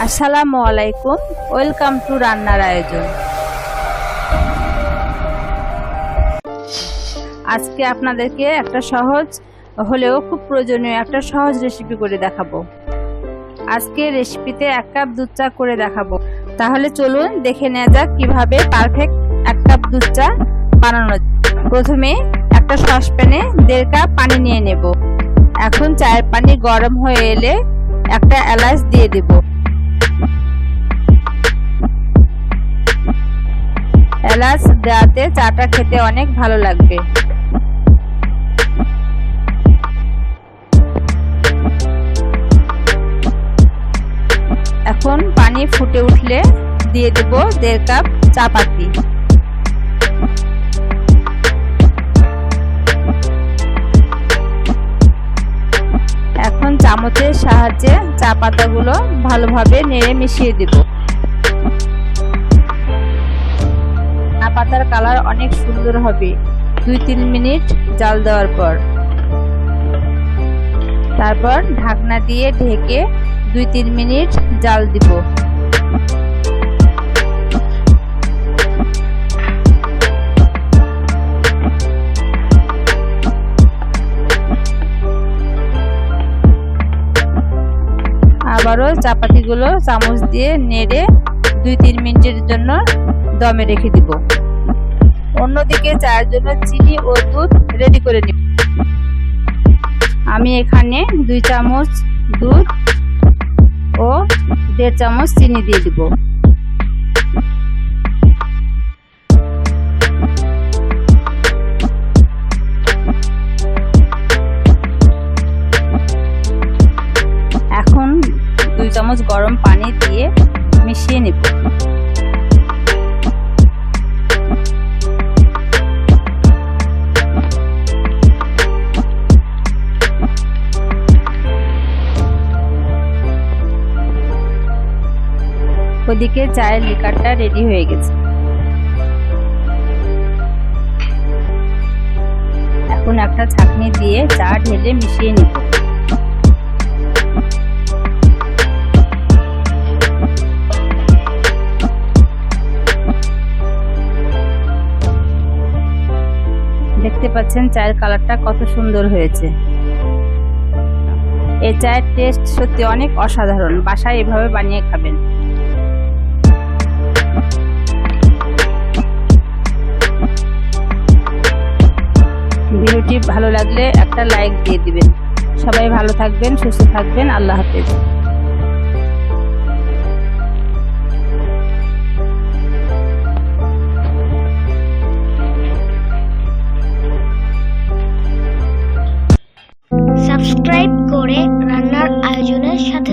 আসসালামু আলাইকুম, welcome to রান্নার আয়োজন। আজকে আপনাদেরকে একটা সহজ, হলেও খুব প্রয়োজনীয় একটা সহজ রেসিপি করে দেখাবো। আজকে রেসিপিতে এক কাপ দুধ চা করে দেখাবো। তাহলে চলুন দেখে নেওয়া যাক কীভাবে পারফেক্ট এক কাপ দুধ চা বানানো। প্রথমে একটা সসপ্যানে দেড় কাপ পানি নিয়ে নেব। এখন চায়ের পানি গরম হয়ে এলে একটা এলাচ দিয়ে দেব। এলাচ দেওয়াতে চাটা খেতে অনেক ভালো লাগবে। এখন পানি ফুটে উঠলে দিয়ে দেব দেড় কাপ চা পাতি এখন চামচের সাহায্যে চা পাতাগুলো ভালোভাবে নেড়ে মিশিয়ে দেব। পাতার কালার অনেক সুন্দর হবে। দুই তিন মিনিট জাল দেওয়ার পর। তারপর ঢাকনা দিয়ে ঢেকে দুই তিন মিনিট জাল দিব। আবারও চাপাতিগুলো চামচ দিয়ে নেড়ে দুই তিন মিনিটের জন্য দমে রেখে দিব। অন্যদিকে চায়ের জন্য চিনি ও দুধ রেডি করে নিব। আমি এখানে দুই চামচ দুধ ও দেড় চামচ চিনি দিয়ে দিব। এখন দুই চামচ গরম পানি দিয়ে মিশিয়ে নেব। ওদিকে চায়ের লিকারটা রেডি হয়ে গেছে। এখন একটা ছাঁকনি দিয়ে চা ঢেলে মিশিয়ে নেব। দেখতে পাচ্ছেন চায়ের কালারটা কত সুন্দর হয়েছে। এই চায়ের টেস্ট সত্যি অনেক অসাধারণ। বাসায় এভাবে বানিয়ে খাবেন। ভিডিওটি ভালো লাগলে একটা লাইক দিয়ে দিবেন। সবাই ভালো থাকবেন, সুস্থ থাকবেন। আল্লাহ হাফেজ। সাবস্ক্রাইব করে রান্নার আয়োজনের সাথে